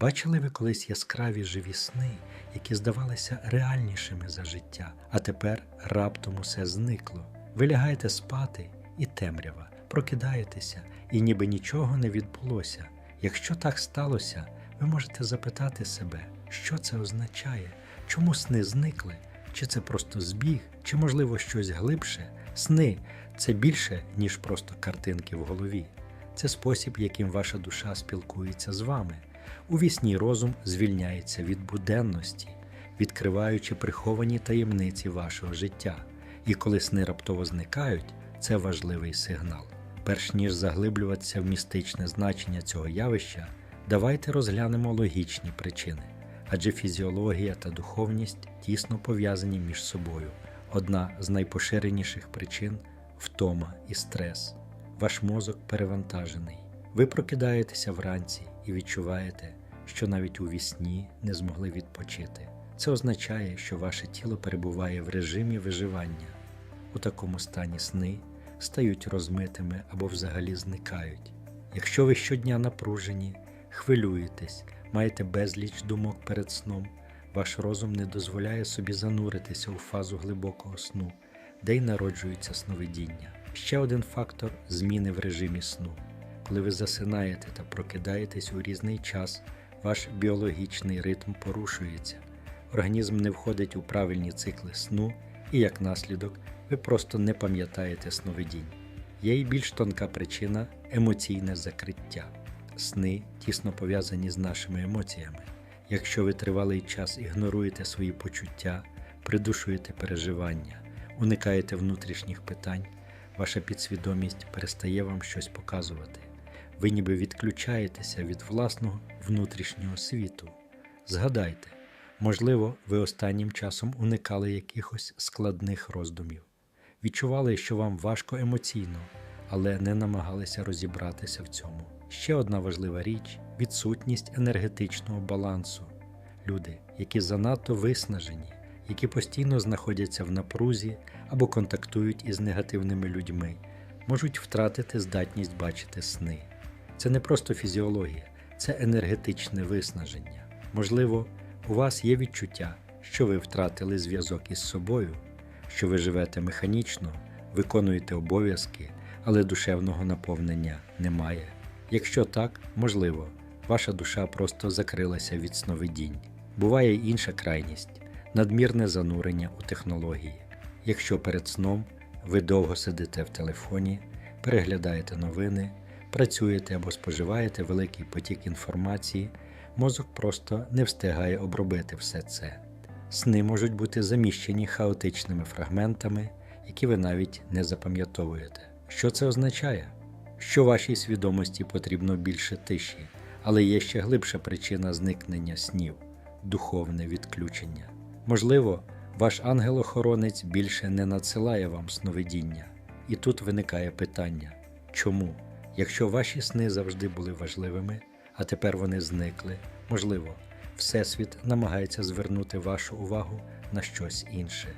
Бачили ви колись яскраві живі сни, які здавалися реальнішими за життя, а тепер раптом усе зникло. Ви лягаєте спати і темрява, прокидаєтеся, і ніби нічого не відбулося. Якщо так сталося, ви можете запитати себе, що це означає, чому сни зникли, чи це просто збіг, чи можливо щось глибше. Сни це більше, ніж просто картинки в голові. Це спосіб, яким ваша душа спілкується з вами. У вісні розум звільняється від буденності, відкриваючи приховані таємниці вашого життя. І коли сни раптово зникають, це важливий сигнал. Перш ніж заглиблюватися в містичне значення цього явища, давайте розглянемо логічні причини. Адже фізіологія та духовність тісно пов'язані між собою. Одна з найпоширеніших причин втома і стрес. Ваш мозок перевантажений. Ви прокидаєтеся вранці і відчуваєте, що навіть у вісні не змогли відпочити. Це означає, що ваше тіло перебуває в режимі виживання. У такому стані сни стають розмитими або взагалі зникають. Якщо ви щодня напружені, хвилюєтесь, маєте безліч думок перед сном, ваш розум не дозволяє собі зануритися у фазу глибокого сну, де й народжується сновидіння. Ще один фактор зміни в режимі сну. Коли ви засинаєте та прокидаєтесь у різний час, ваш біологічний ритм порушується. Організм не входить у правильні цикли сну, і як наслідок, ви просто не пам'ятаєте сновидінь. Є й більш тонка причина емоційне закриття. Сни тісно пов'язані з нашими емоціями. Якщо ви тривалий час ігноруєте свої почуття, придушуєте переживання, уникаєте внутрішніх питань, ваша підсвідомість перестає вам щось показувати. Ви ніби відключаєтеся від власного внутрішнього світу. Згадайте, можливо, ви останнім часом уникали якихось складних роздумів, відчували, що вам важко емоційно, але не намагалися розібратися в цьому. Ще одна важлива річ відсутність енергетичного балансу. Люди, які занадто виснажені, які постійно знаходяться в напрузі або контактують із негативними людьми, можуть втратити здатність бачити сни. Це не просто фізіологія, це енергетичне виснаження. Можливо, у вас є відчуття, що ви втратили зв'язок із собою, що ви живете механічно, виконуєте обов'язки, але душевного наповнення немає. Якщо так, можливо, ваша душа просто закрилася від сновидінь. Буває й інша крайність надмірне занурення у технології. Якщо перед сном ви довго сидите в телефоні, переглядаєте новини, працюєте або споживаєте великий потік інформації, мозок просто не встигає обробити все це. Сни можуть бути заміщені хаотичними фрагментами, які ви навіть не запам'ятовуєте. Що це означає? Що вашій свідомості потрібно більше тиші, але є ще глибша причина зникнення снів духовне відключення. Можливо, ваш ангел-охоронець більше не надсилає вам сновидіння. І тут виникає питання чому? Якщо ваші сни завжди були важливими, а тепер вони зникли, можливо, Всесвіт намагається звернути вашу увагу на щось інше.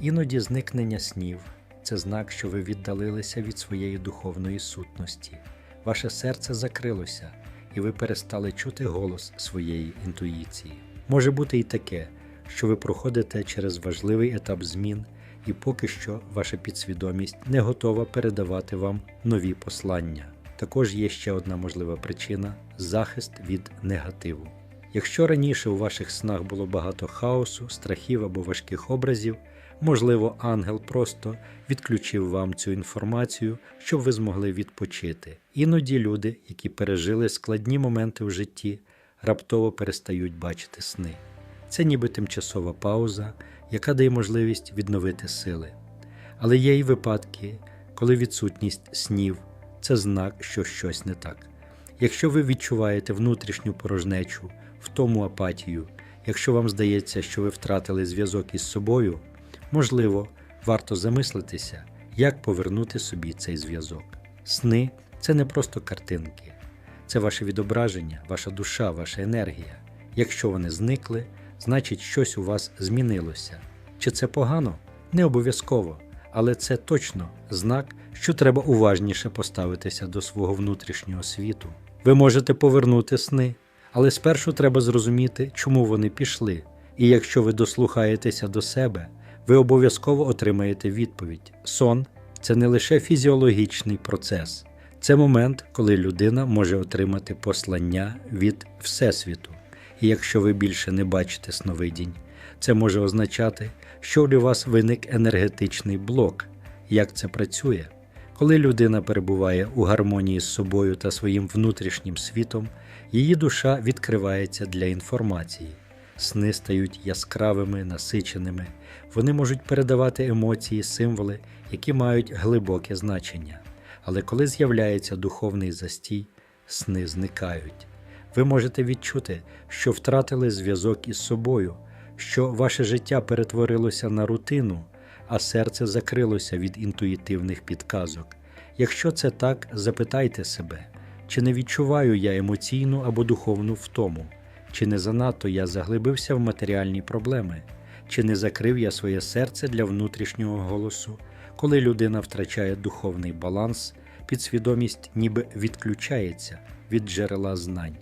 Іноді зникнення снів це знак, що ви віддалилися від своєї духовної сутності, ваше серце закрилося, і ви перестали чути голос своєї інтуїції. Може бути і таке, що ви проходите через важливий етап змін, і поки що ваша підсвідомість не готова передавати вам нові послання. Також є ще одна можлива причина захист від негативу. Якщо раніше у ваших снах було багато хаосу, страхів або важких образів, можливо, ангел просто відключив вам цю інформацію, щоб ви змогли відпочити. Іноді люди, які пережили складні моменти в житті, раптово перестають бачити сни. Це ніби тимчасова пауза, яка дає можливість відновити сили. Але є й випадки, коли відсутність снів це знак, що щось не так. Якщо ви відчуваєте внутрішню порожнечу, втому апатію, якщо вам здається, що ви втратили зв'язок із собою, можливо, варто замислитися, як повернути собі цей зв'язок. Сни це не просто картинки, це ваше відображення, ваша душа, ваша енергія. Якщо вони зникли, значить щось у вас змінилося. Чи це погано? Не обов'язково, але це точно знак, що треба уважніше поставитися до свого внутрішнього світу. Ви можете повернути сни, Але спершу треба зрозуміти, чому вони пішли. І якщо ви дослухаєтеся до себе, ви обов'язково отримаєте відповідь. Сон це не лише фізіологічний процес, це момент, коли людина може отримати послання від Всесвіту. І якщо ви більше не бачите сновидінь, це може означати, що у вас виник енергетичний блок. Як це працює? Коли людина перебуває у гармонії з собою та своїм внутрішнім світом, її душа відкривається для інформації. Сни стають яскравими, насиченими, вони можуть передавати емоції, символи, які мають глибоке значення. Але коли з'являється духовний застій, сни зникають. Ви можете відчути, що втратили зв'язок із собою, що ваше життя перетворилося на рутину, а серце закрилося від інтуїтивних підказок. Якщо це так, запитайте себе, чи не відчуваю я емоційну або духовну втому, чи не занадто я заглибився в матеріальні проблеми, чи не закрив я своє серце для внутрішнього голосу, коли людина втрачає духовний баланс, підсвідомість ніби відключається від джерела знань.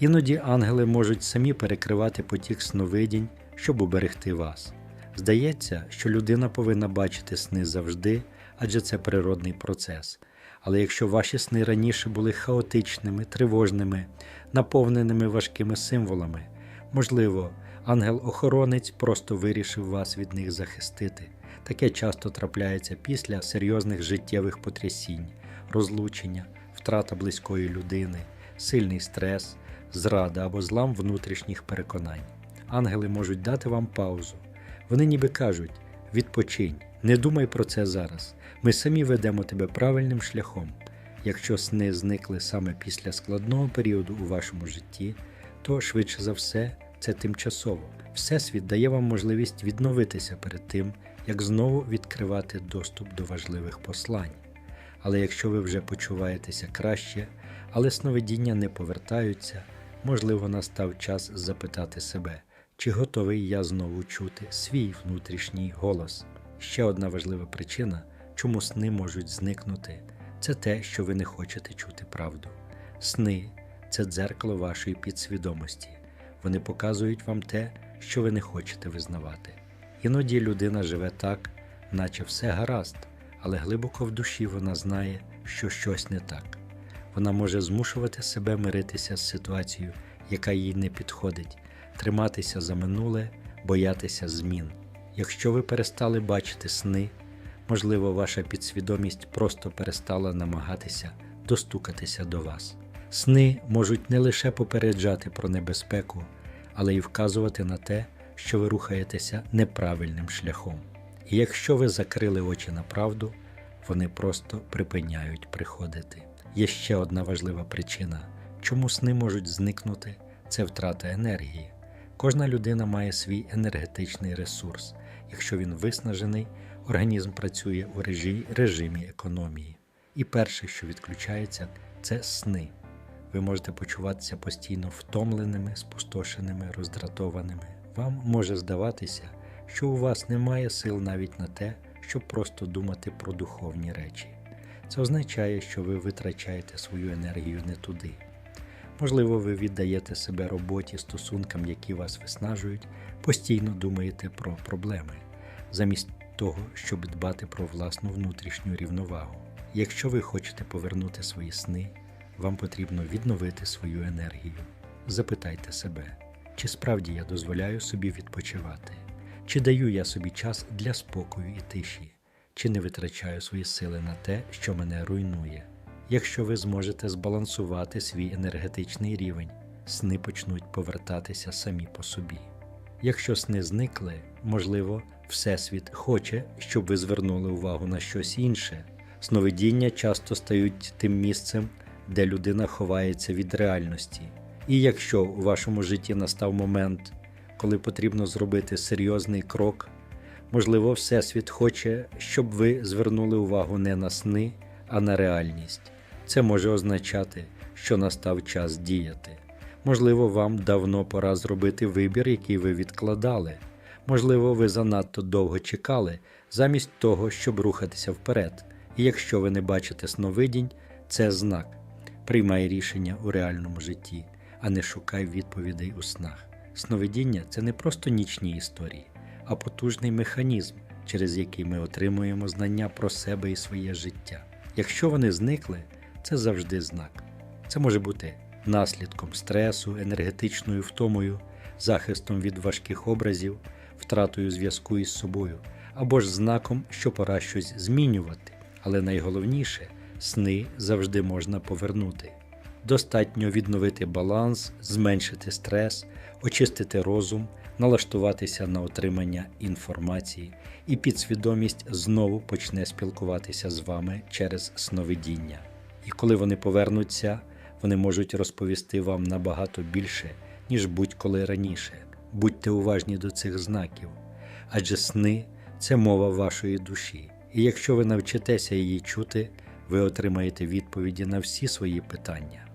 Іноді ангели можуть самі перекривати потік сновидінь, щоб уберегти вас. Здається, що людина повинна бачити сни завжди, адже це природний процес. Але якщо ваші сни раніше були хаотичними, тривожними, наповненими важкими символами, можливо, ангел-охоронець просто вирішив вас від них захистити. Таке часто трапляється після серйозних життєвих потрясінь, розлучення, втрата близької людини, сильний стрес, зрада або злам внутрішніх переконань. Ангели можуть дати вам паузу. Вони ніби кажуть: відпочинь, не думай про це зараз. Ми самі ведемо тебе правильним шляхом. Якщо сни зникли саме після складного періоду у вашому житті, то швидше за все це тимчасово. Всесвіт дає вам можливість відновитися перед тим, як знову відкривати доступ до важливих послань. Але якщо ви вже почуваєтеся краще, але сновидіння не повертаються, можливо, настав час запитати себе, чи готовий я знову чути свій внутрішній голос. Ще одна важлива причина, чому сни можуть зникнути, це те, що ви не хочете чути правду. Сни це дзеркало вашої підсвідомості. Вони показують вам те, що ви не хочете визнавати. Іноді людина живе так, наче все гаразд, але глибоко в душі вона знає, що щось не так. Вона може змушувати себе миритися з ситуацією, яка їй не підходить, триматися за минуле, боятися змін. Якщо ви перестали бачити сни, можливо, ваша підсвідомість просто перестала намагатися достукатися до вас. Сни можуть не лише попереджати про небезпеку, але й вказувати на те, що ви рухаєтеся неправильним шляхом. І якщо ви закрили очі на правду, вони просто припиняють приходити. Є ще одна важлива причина, чому сни можуть зникнути це втрата енергії. Кожна людина має свій енергетичний ресурс. Якщо він виснажений, організм працює у режимі, економії. І перше, що відключається, це сни. Ви можете почуватися постійно втомленими, спустошеними, роздратованими. Вам може здаватися, що у вас немає сил навіть на те, щоб просто думати про духовні речі. Це означає, що ви витрачаєте свою енергію не туди. Можливо, ви віддаєте себе роботі, стосункам, які вас виснажують, постійно думаєте про проблеми, замість того, щоб дбати про власну внутрішню рівновагу. Якщо ви хочете повернути свої сни, вам потрібно відновити свою енергію. Запитайте себе, чи справді я дозволяю собі відпочивати, чи даю я собі час для спокою і тиші, чи не витрачаю свої сили на те, що мене руйнує. Якщо ви зможете збалансувати свій енергетичний рівень, сни почнуть повертатися самі по собі. Якщо сни зникли, можливо, Всесвіт хоче, щоб ви звернули увагу на щось інше. Сновидіння часто стають тим місцем, де людина ховається від реальності. І якщо у вашому житті настав момент, коли потрібно зробити серйозний крок, можливо, Всесвіт хоче, щоб ви звернули увагу не на сни, а на реальність. Це може означати, що настав час діяти. Можливо, вам давно пора зробити вибір, який ви відкладали. Можливо, ви занадто довго чекали, замість того, щоб рухатися вперед. І якщо ви не бачите сновидінь, це знак. Приймай рішення у реальному житті. а не шукай відповідей у снах. Сновидіння це не просто нічні історії, а потужний механізм, через який ми отримуємо знання про себе і своє життя. Якщо вони зникли, це завжди знак. Це може бути наслідком стресу, енергетичною втомою, захистом від важких образів, втратою зв'язку із собою, або ж знаком, що пора щось змінювати. Але найголовніше сни завжди можна повернути. Достатньо відновити баланс, зменшити стрес, очистити розум, налаштуватися на отримання інформації, і підсвідомість знову почне спілкуватися з вами через сновидіння. І коли вони повернуться, вони можуть розповісти вам набагато більше, ніж будь-коли раніше. Будьте уважні до цих знаків, адже сни це мова вашої душі. І якщо ви навчитеся її чути, ви отримаєте відповіді на всі свої питання.